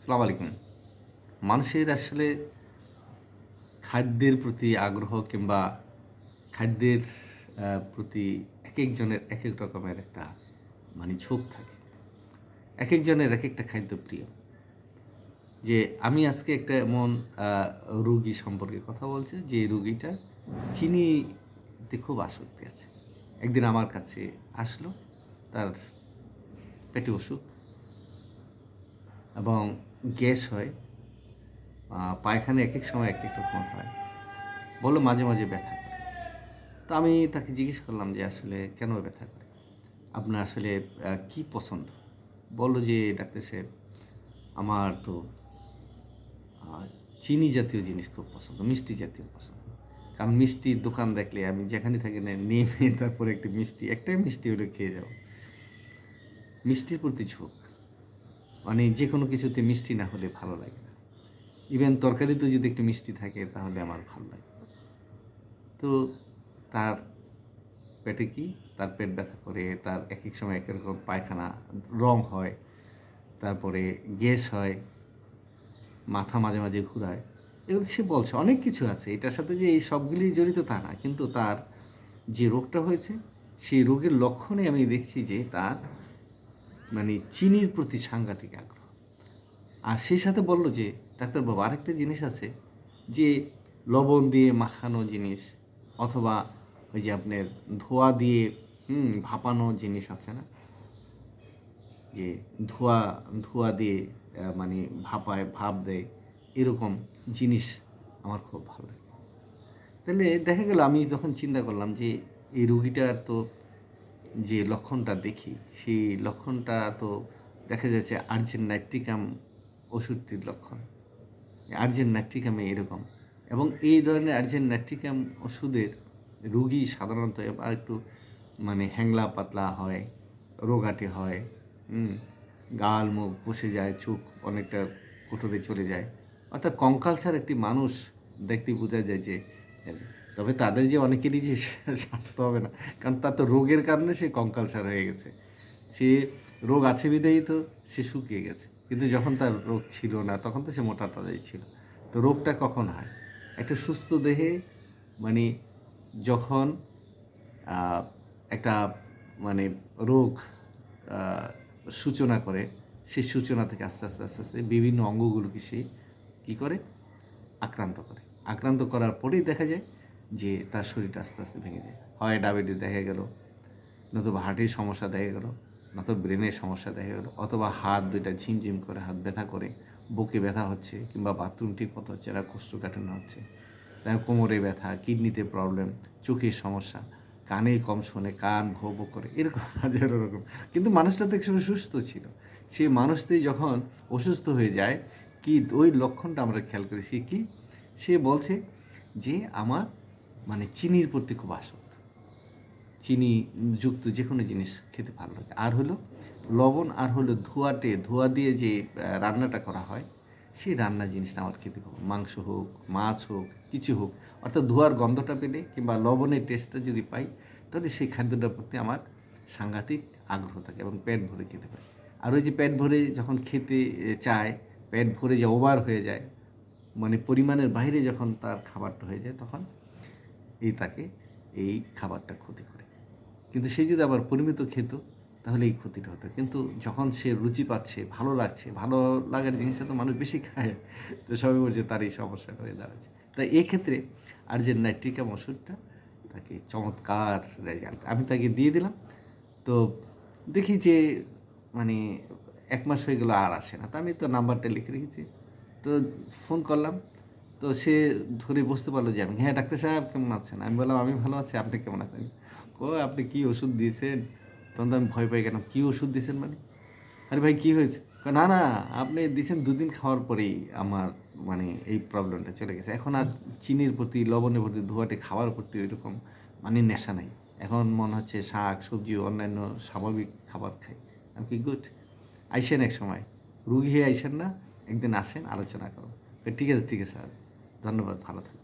সালাম আলাইকুম। মানুষের আসলে খাদ্যের প্রতি আগ্রহ কিংবা খাদ্যের প্রতি এক একজনের এক এক রকমের একটা মানে ঝোঁক থাকে। এক একজনের এক একটা খাদ্য প্রিয়। যে আমি আজকে একটা এমন রুগী সম্পর্কে কথা বলছি, যে রুগীটা চিনিতে খুব আসক্তি আছে। একদিন আমার কাছে আসলো, তার পেটে অসুখ। এবং গ্যাস হয় পায়খানা এক এক সময় এক এক রকম হয়। বলল মাঝে মাঝে ব্যথা করে। তো আমি তাকে জিজ্ঞেস করলাম যে আসলে কেন ব্যথা করে? আপনার আসলে কি পছন্দ? বলল যে ডাক্তার সাহেব, আমার তো চিনি জাতীয় জিনিস খুব পছন্দ, মিষ্টি জাতীয় পছন্দ। কারণ মিষ্টির দোকান দেখলে আমি যেখানে থাকি না, নেমে তারপরে একটি মিষ্টি, একটাই মিষ্টি হলে খেয়ে যাব। মিষ্টির প্রতি ঝোঁক। মানে যে কোনো কিছুতে মিষ্টি না হলে ভালো লাগে না। ইভেন তরকারিতেও যদি একটু মিষ্টি থাকে তাহলে আমার ভালো লাগে। তো তার পেটে কি? তার পেট ব্যথা করে, তার এক এক সময় এক রকম পায়খানা রং হয়, তারপরে গ্যাস হয়, মাথা মাঝে মাঝে ঘুরায়। এগুলো সে বলছে, অনেক কিছু আছে। এটার সাথে যে এই সবগুলি জড়িত তা না, কিন্তু তার যে রোগটা হয়েছে, সেই রোগের লক্ষণে আমি দেখছি যে তার মানে চিনির প্রতি সাংঘাতিক আগ্রহ। আর সেই সাথে বলল যে ডাক্তারবাবু আরেকটা জিনিস আছে যে, লবণ দিয়ে মাখানো জিনিস অথবা ওই যে আপনার ধোয়া দিয়ে ভাপানো জিনিস আছে না? যে ধোয়া ধোয়া দিয়ে মানে ভাপায়, ভাপ দেয়, এরকম জিনিস আমার খুব ভালো লাগে। তাহলে দেখা গেল, আমি যখন চিন্তা করলাম যে, এই রুগীটার তো যে লক্ষণটা দেখি, সেই লক্ষণটা তো দেখা যাচ্ছে আর্জেন নাইট্রিকাম ওষুধটির লক্ষণ। আর্জেন নাইট্রিকামে এরকম। এবং এই ধরনের আর্জেন নাইট্রিকাম ওষুধের রুগী সাধারণত এবার একটু মানে হ্যাংলা পাতলা হয়, রোগাটে হয় গাল মুখ বসে যায়, চোখ অনেকটা কোটরে চলে যায়। অর্থাৎ কঙ্কালসার একটি মানুষ দেখতে বোঝা যায় যে তবে তাদের যে অনেকেরই যে স্বাস্থ্য হবে না, কারণ তার তো রোগের কারণে সে কঙ্কালসার হয়ে গেছে। সে রোগ আছে বিদেই তো সে শুকিয়ে গেছে। কিন্তু যখন তার রোগ ছিল না, তখন তো সে মোটা তাজাই ছিল। তো রোগটা কখন হয়? একটা সুস্থ দেহে মানে যখন একটা মানে রোগ সূচনা করে, সেই সূচনা থেকে আস্তে আস্তে আস্তে আস্তে বিভিন্ন অঙ্গগুলোকে সে কী করে? আক্রান্ত করে। আক্রান্ত করার পরেই দেখা যায় যে তার শরীরটা আস্তে আস্তে ভেঙে যায়। হয় ডায়াবেটিস দেখা গেল, নতুবা হার্টের সমস্যা দেখা গেল, নতুবা ব্রেনের সমস্যা দেখা গেল, অথবা হাত দুইটা ঝিমঝিম করে, হাত ব্যথা করে, বুকে ব্যথা হচ্ছে কিংবা বাথরুম ঠিক মতো হচ্ছে না, কোষ্ঠকাঠিন্য হচ্ছে। কোমরে ব্যথা, কিডনিতে প্রবলেম চোখের সমস্যা, কানে কম শোনে, কান ভো ভো করে, এরকম হাজারো রকম। কিন্তু মানুষটা তো একসময় সুস্থ ছিল। সেই মানুষটি যখন অসুস্থ হয়ে যায়, কি ওই লক্ষণটা আমরা খেয়াল করি, সে কি? সে বলছে যে, আমার মানে চিনির প্রতি খুব আসক্ত। চিনি যুক্ত যে কোনো জিনিস খেতে ভালো লাগে। আর হলো লবণ আর হলো ধোয়াটে, ধোয়া দিয়ে যে রান্নাটা করা হয়, সেই রান্না জিনিসটা আমার খেতে খুব মাংস হোক, মাছ হোক, কিছু হোক, অর্থাৎ ধোয়ার গন্ধটা পেলে কিংবা লবণের টেস্টটা যদি পাই, তাহলে সেই খাদ্যটার প্রতি আমার সাংঘাতিক আগ্রহ থাকে এবং পেট ভরে খেতে পাই আর ওই যে পেট ভরে যখন খেতে চায়, পেট ভরে যে ওভার হয়ে যায় মানে পরিমাণের বাইরে যখন তার খাবারটা হয়ে যায়, তখন এই তাকে এই খাবারটা ক্ষতি করে। কিন্তু সে যদি আবার পরিমিত খেত, তাহলে এই ক্ষতিটা হতো। কিন্তু যখন সে রুচি পাচ্ছে, ভালো লাগছে, ভালো লাগার জিনিসটা তো মানুষ বেশি খায়, তো সবাই বলছে, তার এই সমস্যাটা হয়ে দাঁড়াচ্ছে। তাই এক্ষেত্রে আর যে নাইট্রিকাম ওষুধটা তাকে চমৎকার রেজাল্ট আমি তাকে দিয়ে দিলাম। তো দেখি যে মানে এক মাস হয়ে গেলো আর আসে না। তো আমি তো নাম্বারটা লিখে রেখেছি। তো ফোন করলাম। তো সে ধরে বুঝতে পারল যে আমি হ্যাঁ ডাক্তার সাহেব, কেমন আছেন? আমি বললাম, আমি ভালো আছি, আপনি কেমন আছেন? ও আপনি কি ওষুধ দিয়েছেন? তখন তো আমি ভয় পাই কেন কী ওষুধ দিয়েছেন মানে? আরে ভাই, কী হয়েছে? না না, আপনি দিয়েছেন দুদিন খাওয়ার পরেই আমার মানে এই প্রবলেমটা চলে গেছে। এখন আর চিনির প্রতি, লবণের প্রতি, ধোয়াটে খাওয়ার প্রতি ওইরকম মানে নেশা নাই। এখন মনে হচ্ছে শাক, সবজি, অন্যান্য স্বাভাবিক খাবার খাই। আমি কি, গুড, আইসেন এক সময়। রুগী হয়ে আইসেন না, একদিন আসেন, আলোচনা করো ঠিক আছে ঠিক আছে, স্যার। ধন্যবাদ ভালো থাকবেন।